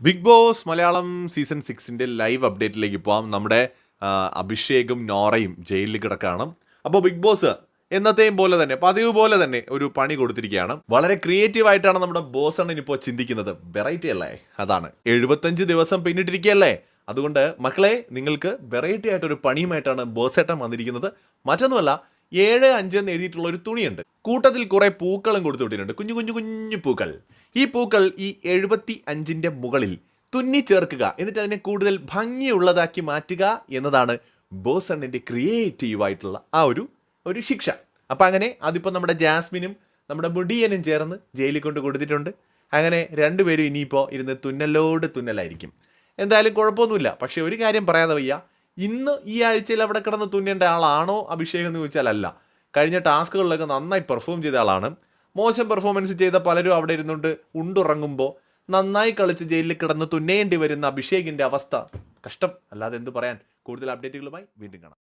Big Boss Malayalam season സിക്സിന്റെ live അപ്ഡേറ്റിലേക്ക് പോവാം. നമ്മുടെ അഭിഷേകും നോറയും ജയിലിൽ കിടക്കാണ്. അപ്പോൾ ബിഗ് ബോസ് എന്നത്തെയും പോലെ തന്നെ പതിവ് പോലെ തന്നെ ഒരു പണി കൊടുത്തിരിക്കുകയാണ്. വളരെ ക്രിയേറ്റീവായിട്ടാണ് നമ്മുടെ ബോസ് അണ്ണൻ ഇപ്പോൾ ചിന്തിക്കുന്നത്. വെറൈറ്റി അല്ലേ? അതാണ്. എഴുപത്തഞ്ച് ദിവസം പിന്നിട്ടിരിക്കുകയല്ലേ? അതുകൊണ്ട് മക്കളെ നിങ്ങൾക്ക് വെറൈറ്റി ആയിട്ടൊരു പണിയുമായിട്ടാണ് ബോസേട്ടൻ വന്നിരിക്കുന്നത്. മറ്റൊന്നുമല്ല ഏഴ് അഞ്ച് എന്ന് എഴുതിയിട്ടുള്ള ഒരു തുണിയുണ്ട്. കൂട്ടത്തിൽ കുറെ പൂക്കളും കൊടുത്തു വിട്ടിട്ടുണ്ട്. കുഞ്ഞു കുഞ്ഞു കുഞ്ഞു പൂക്കൾ. ഈ പൂക്കൾ ഈ എഴുപത്തി അഞ്ചിന്റെ മുകളിൽ തുന്നി ചേർക്കുക. എന്നിട്ട് അതിനെ കൂടുതൽ ഭംഗിയുള്ളതാക്കി മാറ്റുക എന്നതാണ് ബോസണ്ണിന്റെ ക്രിയേറ്റീവ് ആയിട്ടുള്ള ആ ഒരു ഒരു ശിക്ഷ. അപ്പം അങ്ങനെ അതിപ്പോൾ നമ്മുടെ ജാസ്മിനും നമ്മുടെ മുടിയനും ചേർന്ന് ജയിലിൽ കൊണ്ട് കൊടുത്തിട്ടുണ്ട്. അങ്ങനെ രണ്ടുപേരും ഇനിയിപ്പോൾ ഇരുന്ന് തുന്നലോട് തുന്നലായിരിക്കും. എന്തായാലും കുഴപ്പമൊന്നുമില്ല. പക്ഷേ ഒരു കാര്യം പറയാതെ വയ്യ. ഇന്ന് ഈ ആഴ്ചയിൽ അവിടെ കിടന്ന് തുന്നേണ്ട ആളാണോ അഭിഷേക് എന്ന് ചോദിച്ചാൽ അല്ല. കഴിഞ്ഞ ടാസ്കുകളിലൊക്കെ നന്നായി പെർഫോം ചെയ്ത ആളാണ്. മോശം പെർഫോമൻസ് ചെയ്ത പലരും അവിടെ ഇരുന്നുകൊണ്ട് ഉണ്ടുറങ്ങുമ്പോൾ നന്നായി കളിച്ച് ജയിലിൽ കിടന്ന് തുന്നേണ്ടി വരുന്ന അഭിഷേകിന്റെ അവസ്ഥ. കഷ്ടം അല്ലാതെ എന്ത് പറയാൻ? കൂടുതൽ അപ്ഡേറ്റുകളുമായി വീണ്ടും കാണാം.